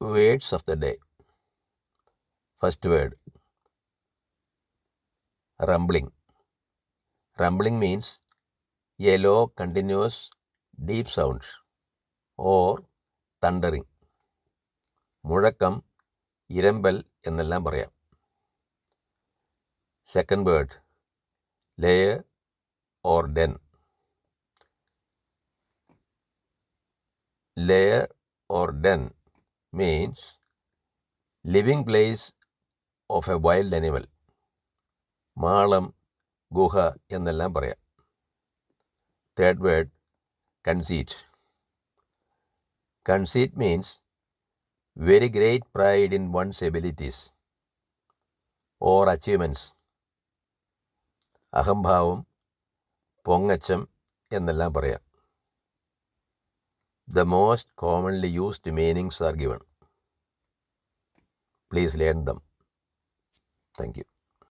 Words of the day. First word rumbling. Rumbling means a low, continuous, deep sound or thundering. മുഴക്കം ഇരമ്പൽ എന്നെല്ലാം പറയാം second word layer or den layer or Den means living place of A wild animal മാളം ഗുഹ എന്നെല്ലാം പറയാം third word conceit conceit means very great pride in once abilities or achievements അഹംഭാവം പൊങ്ങച്ചം എന്നെല്ലാം പറയാം the most commonly used meanings are given. Please learn them. Thank you.